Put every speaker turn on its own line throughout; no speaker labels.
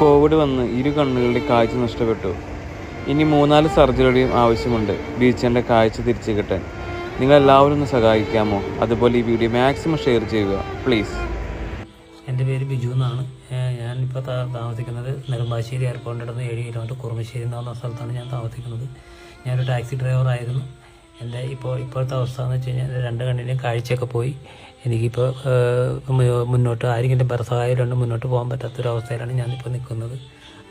Covid വന്ന് ഇരു കണ്ണുകളുടെ കാഴ്ച നഷ്ടപ്പെട്ടു. ഇനി മൂന്നാൽ സർജറിയുടെയും ആവശ്യമുണ്ട്. ബീച്ചന്റെ കാഴ്ച തിരിച്ചു കിട്ടാൻ നിങ്ങളെല്ലാവരും ഒന്ന് സഹായിക്കാമോ? അതുപോലെ ഈ വീഡിയോ മാക്സിമം ഷെയർ ചെയ്യുക. പ്ലീസ്.
എന്റെ പേര് ബിജു എന്നാണ്. ഞാനിപ്പോൾ താമസിക്കുന്നത് നെടുമ്പാശ്ശേരി എയർപോർട്ടിന്റെ അടുത്ത് ഏഴ് കിലോമീറ്റർ കുറുമശ്ശേരി എന്ന് സ്ഥലത്താണ് ഞാൻ താമസിക്കുന്നത്. ഞാനൊരു ടാക്സി ഡ്രൈവറായിരുന്നു. എന്റെ ഇപ്പോൾ ഇപ്പോഴത്തെ അവസ്ഥ എന്ന് വെച്ച് കഴിഞ്ഞാൽ രണ്ട് കണ്ണിനും കാഴ്ചയൊക്കെ പോയി. എനിക്കിപ്പോൾ മുന്നോട്ട് ആരെങ്കിലും സഹായം കൊണ്ട് മുന്നോട്ട് പോകാൻ പറ്റാത്തൊരവസ്ഥയിലാണ് ഞാനിപ്പോൾ നിൽക്കുന്നത്.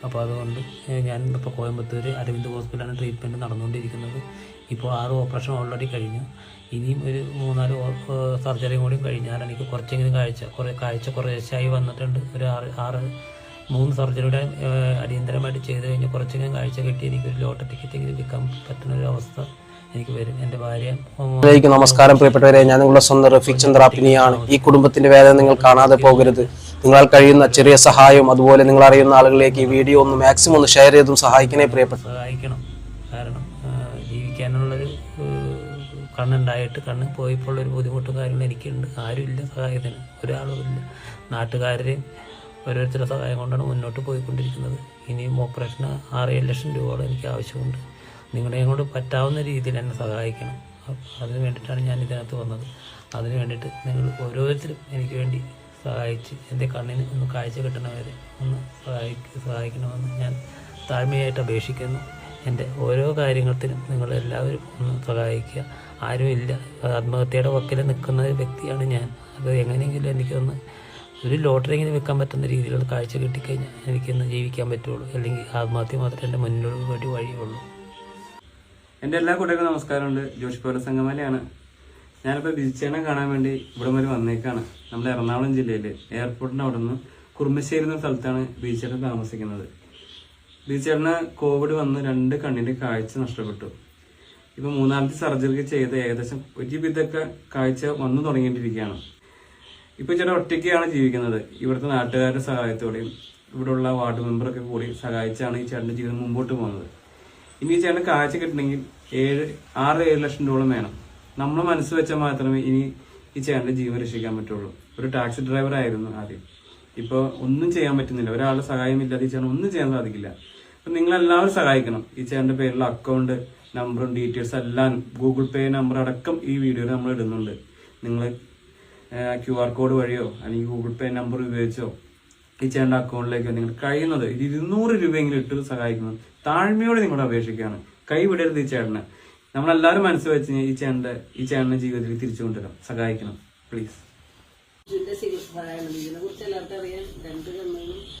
അപ്പോൾ അതുകൊണ്ട് ഞാൻ ഇപ്പോൾ കോയമ്പത്തൂർ അരവിന്ദ് ഹോസ്പിറ്റലാണ് ട്രീറ്റ്മെന്റ് നടന്നുകൊണ്ടിരിക്കുന്നത്. ഇപ്പോൾ ആറ് ഓപ്പറേഷൻ ഓൾറെഡി കഴിഞ്ഞു. ഇനിയും ഒരു മൂന്നാൽ സർജറിയും കൂടി കഴിഞ്ഞാൽ എനിക്ക് കുറച്ചെങ്കിലും കാഴ്ച കുറേ കാഴ്ച കുറേശ്ശായി വന്നിട്ടുണ്ട്. ഒരു ആറ് ആറ് മൂന്ന് സർജറിയുടെ അടിയന്തരമായിട്ട് ചെയ്ത് കഴിഞ്ഞാൽ കുറച്ചെങ്കിലും കാഴ്ച കിട്ടി. എനിക്കൊരു ലോട്ടറി ടിക്കറ്റ് എങ്കിലും വിൽക്കാൻ പറ്റുന്ന ഒരു അവസ്ഥ എനിക്ക് വരും. എന്റെ ഭാര്യ
നമസ്കാരം പ്രിയപ്പെട്ടവരെ. ഞാൻ നിങ്ങളുടെ സ്വന്തം റഫീഖ് ചന്ദ്ര പിനിയാണ് ഈ കുടുംബത്തിന്റെ വേദന നിങ്ങൾ കാണാതെ പോകരുത്. നിങ്ങളാൽ കഴിയുന്ന ചെറിയ സഹായവും അതുപോലെ നിങ്ങൾ അറിയുന്ന ആളുകളിലേക്ക് ഈ വീഡിയോ ഒന്ന് മാക്സിമം ഒന്ന് ഷെയർ ചെയ്തും സഹായിക്കണേ പ്രിയപ്പെട്ട
സഹായിക്കണം. കാരണം ആ, ജീവിക്കാനുള്ളൊരു ഏഹ്, കണ്ണുണ്ടായിട്ട് കണ്ണ് പോയപ്പോൾ ഒരു ബുദ്ധിമുട്ടും കാര്യങ്ങളും എനിക്കുണ്ട്. ആരുമില്ല സഹായത്തിന്. ഒരാളും ഇല്ല. നാട്ടുകാരുടെയും ഓരോരുത്തരുടെ സഹായം കൊണ്ടാണ് മുന്നോട്ട് പോയിക്കൊണ്ടിരിക്കുന്നത്. ഇനിയും ഓപ്പറേഷന് ആറ് ഏഴ് ലക്ഷം രൂപയോളം എനിക്ക് ആവശ്യമുണ്ട്. നിങ്ങളെയും കൊണ്ട് പറ്റാവുന്ന രീതിയിൽ എന്നെ സഹായിക്കണം. അതിന് വേണ്ടിയിട്ടാണ് ഞാൻ ഇതിനകത്ത് വന്നത്. അതിന് വേണ്ടിയിട്ട് നിങ്ങൾ ഓരോരുത്തരും എനിക്ക് വേണ്ടി സഹായിച്ച് എന്റെ കണ്ണിന് ഒന്ന് കാഴ്ച കിട്ടണവരെ ഒന്ന് സഹായിക്ക സഹായിക്കണമെന്ന് ഞാൻ താഴ്മയായിട്ട് അപേക്ഷിക്കുന്നു. എന്റെ ഓരോ കാര്യങ്ങൾക്കും നിങ്ങൾ എല്ലാവരും ഒന്ന് സഹായിക്കുക. ആരുമില്ല ആത്മഹത്യയുടെ വക്കിൽ നിൽക്കുന്ന ഒരു വ്യക്തിയാണ് ഞാൻ. അത് എങ്ങനെയെങ്കിലും എനിക്കൊന്ന് ഒരു ലോട്ടറി ഇങ്ങനെ വെക്കാൻ പറ്റുന്ന രീതിയിലുള്ള കാഴ്ച കിട്ടിക്കഴിഞ്ഞാൽ എനിക്കൊന്ന് ജീവിക്കാൻ പറ്റുള്ളൂ. അല്ലെങ്കിൽ ആത്മഹത്യ മാത്രമേ എന്റെ മുന്നിലുള്ള വേണ്ടി വഴിയുള്ളൂ.
എന്റെ എല്ലാ കൂട്ടുകാർക്കും നമസ്കാരമുണ്ട്. ജോഷ് പോല സംഗമലയാണ് ഞാനിപ്പോൾ ബീച്ചേനെ കാണാൻ വേണ്ടി ഇവിടെ വരെ വന്നേക്കാണ്. നമ്മുടെ എറണാകുളം ജില്ലയിൽ എയർപോർട്ടിന്റെ അവിടെ നിന്ന് കുറുമശ്ശേരി എന്ന സ്ഥലത്താണ് ബീച്ചേട്ടൻ താമസിക്കുന്നത്. ബീച്ചേട്ടന് കോവിഡ് വന്ന് രണ്ട് കണ്ണിന്റെ കാഴ്ച നഷ്ടപ്പെട്ടു. ഇപ്പൊ മൂന്നാമത്തെ സർജറി ചെയ്ത് ഏകദേശം ഒരു ഒരുവിധമൊക്കെ കാഴ്ച വന്നു തുടങ്ങിയിട്ടിരിക്കുകയാണ്. ഇപ്പൊ ചേട്ടൻ ഒറ്റയ്ക്കാണ് ജീവിക്കുന്നത്. ഇവിടുത്തെ നാട്ടുകാരുടെ സഹായത്തോടെയും ഇവിടെയുള്ള വാർഡ് മെമ്പറൊക്കെ കൂടി സഹായിച്ചാണ് ഈ ചേട്ടന്റെ ജീവിതം മുമ്പോട്ട് പോകുന്നത്. ഇനി ചേട്ടന് കാഴ്ച കിട്ടണമെങ്കിൽ ഏഴ് ആറ് ഏഴ് ലക്ഷം രൂപ വേണം. നമ്മൾ മനസ്സ് വെച്ചാൽ മാത്രമേ ഇനി ഈ ചേട്ടന്റെ ജീവൻ രക്ഷിക്കാൻ പറ്റുള്ളൂ. ഒരു ടാക്സി ഡ്രൈവർ ആയിരുന്നു ആദ്യം. ഇപ്പോൾ ഒന്നും ചെയ്യാൻ പറ്റുന്നില്ല. ഒരാളുടെ സഹായം ഇല്ലാതെ ഈ ചേട്ടൻ ഒന്നും ചെയ്യാൻ സാധിക്കില്ല. അപ്പം നിങ്ങളെല്ലാവരും സഹായിക്കണം. ഈ ചേട്ടന്റെ പേരിലുള്ള അക്കൗണ്ട് നമ്പറും ഡീറ്റെയിൽസ് എല്ലാം ഗൂഗിൾ പേ നമ്പർ അടക്കം ഈ വീഡിയോയിൽ നമ്മൾ ഇടുന്നുണ്ട്. നിങ്ങൾ ക്യു ആർ കോഡ് വഴിയോ അല്ലെങ്കിൽ ഗൂഗിൾ പേ നമ്പർ ഉപയോഗിച്ചോ ഈ അക്കൗണ്ടിലേക്ക് നിങ്ങൾ കഴിയുന്നത് ഒരു ഇരുന്നൂറ് രൂപയെങ്കിലും ഇട്ട് സഹായിക്കുന്നത്. താഴ്മയോടെ നിങ്ങളുടെ അപേക്ഷിക്കുകയാണ്. കൈ വിടരുത് ഈ ചേട്ടന്. നമ്മളെല്ലാവരും മനസ്സിൽ വെച്ച് ഈ ചേട്ടന്റെ ഈ ചേട്ടന്റെ ജീവിതത്തിൽ തിരിച്ചു കൊണ്ടുവരാം സഹായിക്കണം. പ്ലീസ്
ശുദ്ധ ചികിത്സ